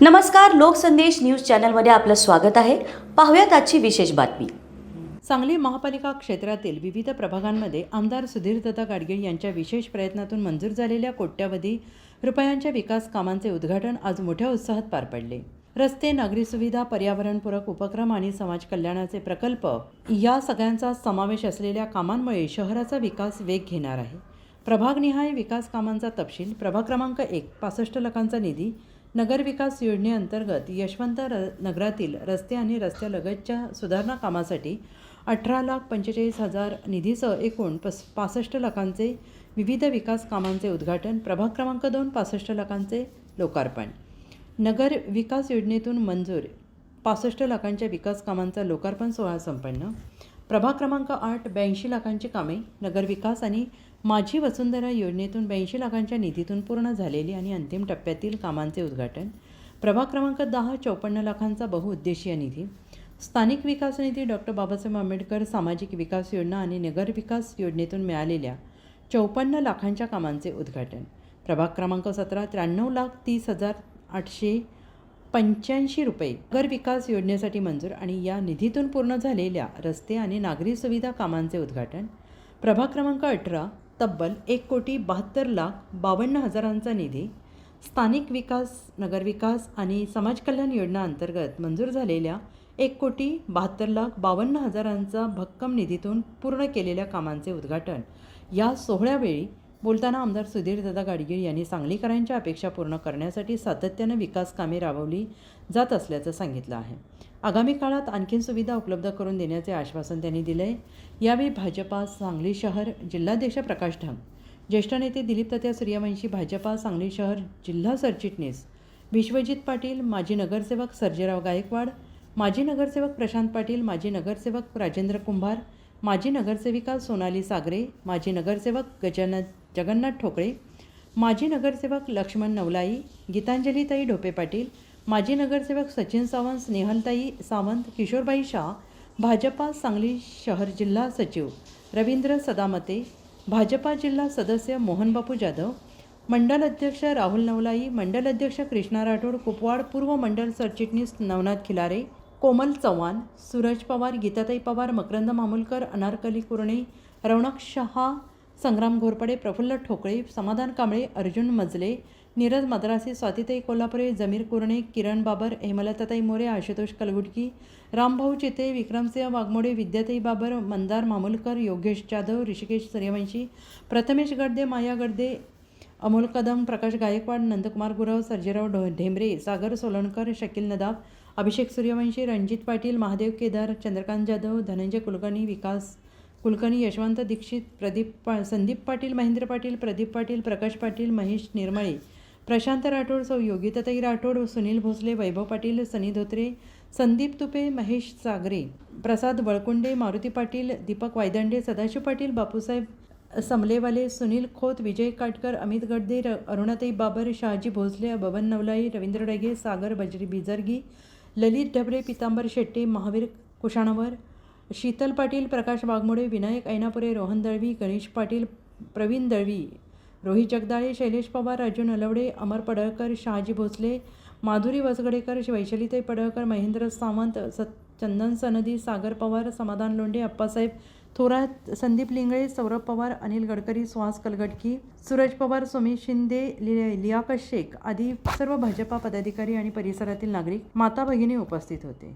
नमस्कार लोकसंदेश न्यूज चॅनलमध्ये आपलं स्वागत आहे. पाहूयात आजची विशेष बातमी. सांगली महापालिका क्षेत्रातील विविध प्रभागांमध्ये आमदार सुधीर दत्ता गाडगीळ यांच्या विशेष प्रयत्नातून मंजूर झालेल्या कोट्यवधी रुपयांच्या विकास कामांचे उद्घाटन आज मोठ्या उत्साहात पार पडले. रस्ते नागरी सुविधा पर्यावरणपूरक उपक्रम आणि समाज कल्याणाचे प्रकल्प या सगळ्यांचा समावेश असलेल्या कामांमुळे शहराचा विकास वेग घेणार आहे. प्रभागनिहाय विकास कामांचा तपशील प्रभाग क्रमांक एक पासष्ट लाखांचा निधी नगर विकास योजनेअंतर्गत यशवंत र नगरातील रस्ते आणि रस्त्यालगतच्या सुधारणा कामासाठी अठरा लाख पंचेचाळीस हजार निधीसह एकूण पस पासष्ट लाखांचे विविध विकास कामांचे उद्घाटन प्रभाग क्रमांक दोन पासष्ट लाखांचे लोकार्पण. नगर विकास योजनेतून मंजूर पासष्ट लाखांच्या विकास कामांचा लोकार्पण सोहळा संपन्न. प्रभाग क्रमांक आठ ब्याऐंशी लाखांची कामे नगरविकास आणि माझी वसुंधरा योजनेतून ब्याऐंशी लाखांच्या निधीतून पूर्ण झालेली आणि अंतिम टप्प्यातील कामांचे उद्घाटन प्रभाग क्रमांक दहा चौपन्न लाखांचा बहुउद्देशीय निधी स्थानिक विकास निधी डॉक्टर बाबासाहेब आंबेडकर सामाजिक विकास योजना आणि नगर विकास योजनेतून मिळालेल्या चौपन्न लाखांच्या कामांचे उद्घाटन प्रभाग क्रमांक सतरा त्र्याण्णव लाख तीस हजार आठशे पंच्याऐंशी रुपये नगर विकास योजनेसाठी मंजूर आणि या निधीतून पूर्ण झालेल्या रस्ते आणि नागरी सुविधा कामांचे उद्घाटन प्रभाग क्रमांक अठरा तब्बल एक कोटी बहात्तर लाख बावन्न हजारांचा निधी स्थानिक विकास नगरविकास आणि समाज कल्याण योजना अंतर्गत मंजूर झालेल्या एक कोटी बहात्तर लाख बावन्न हजारांचा भक्कम निधीतून पूर्ण केलेल्या कामांचे उद्घाटन या सोहळ्यावेळी बोलताना आमदार सुधीरदादा गाडगीळ यांनी सांगलीकरांच्या अपेक्षा पूर्ण करण्यासाठी सातत्यानं विकास कामे राबवली जात असल्याचं सांगितलं आहे. आगामी काळात आणखीन सुविधा उपलब्ध करून देण्याचे आश्वासन त्यांनी दिलं आहे यावेळी भाजपा सांगली शहर जिल्हाध्यक्ष प्रकाश ढंग ज्येष्ठ नेते दिलीप तत्या सूर्यवंशी भाजपा सांगली शहर जिल्हा सरचिटणीस विश्वजित पाटील माजी नगरसेवक सर्जेराव गायकवाड माजी नगरसेवक प्रशांत पाटील माजी नगरसेवक राजेंद्र कुंभार माजी नगरसेविका सोनाली सागरे माजी नगरसेवक गजानन जगन्नाथ ठोकळे माजी नगरसेवक लक्ष्मण नवलाई गीतांजलीताई ढोपे पाटील माजी नगरसेवक सचिन सावंत स्नेहलताई सावंत किशोरबाई शाह भाजपा सांगली शहर जिल्हा सचिव रवींद्र सदामते भाजपा जिल्हा सदस्य मोहनबापू जाधव मंडल अध्यक्ष राहुल नवलाई मंडल अध्यक्ष कृष्णा राठोड कुपवाड पूर्व मंडल सरचिटणीस नवनाथ खिलारे कोमल चव्हाण सूरज पवार गीताताई पवार मकरंद मामुलकर अनारकली कुरणे रौनक शहा संग्राम घोरपडे प्रफुल्ल ठोकळे समाधान कांबळे अर्जुन मजले नीरज मद्रासी स्वातीताई कोल्हापुरे जमीर कुरणे किरण बाबर हेमलताताई मोरे आशुतोष कलगुटकी रामभाऊ चिते विक्रमसिंह वाघमोडे विद्याताई बाबर मंदार मामुलकर योगेश जाधव ऋषिकेश सूर्यवंशी प्रथमेश गडदे माया गडदे अमोल कदम प्रकाश गायकवाड नंदकुमार गुरव सर्जेराव ढो ढेंबरे सागर सोलणकर शकील नदाब अभिषेक सूर्यवंशी रणजित पाटील महादेव केदार चंद्रकांत जाधव धनंजय कुलकर्णी विकास कुलकर्णी यशवंत दीक्षित प्रदीप पा संदीप पाटील महेंद्र पाटील प्रदीप पाटील प्रकाश पाटील महेश निर्मळे प्रशांत राठोड सौ योगिताताई राठोड सुनील भोसले वैभव पाटील सनी धोत्रे संदीप तुपे महेश सागरे प्रसाद वळकुंडे मारुती पाटील दीपक वायदंडे सदाशिव पाटील बापूसाहेब समलेवाले सुनील खोत विजय काटकर अमित गडदे र अरुणाताई बाबर शहाजी भोसले बबन नवलाई रवींद्र डगे सागर बजरी बिजरगी ललित ढबरे पितांबर शेट्टे महावीर कुशाणवर शीतल पाटील प्रकाश वाघमोडे विनायक ऐनापुरे रोहन दळवी गणेश पाटील प्रवीण दळवी रोहित जगदाळे शैलेश पवार अर्जुन अलवडे अमर पडळकर शहाजी भोसले माधुरी वसगडेकर वैशालीताई पडळकर महेंद्र सावंत स चंदन सनदी सागर पवार समाधान लोंढे अप्पासाहेब थोरात संदीप लिंगळे सौरभ पवार अनिल गडकरी सुहास कलगटकी सूरज पवार स्वामी शिंदे लि लियाकत शेख आदी सर्व भाजपा पदाधिकारी आणि परिसरातील नागरिक माता भगिनी उपस्थित होते.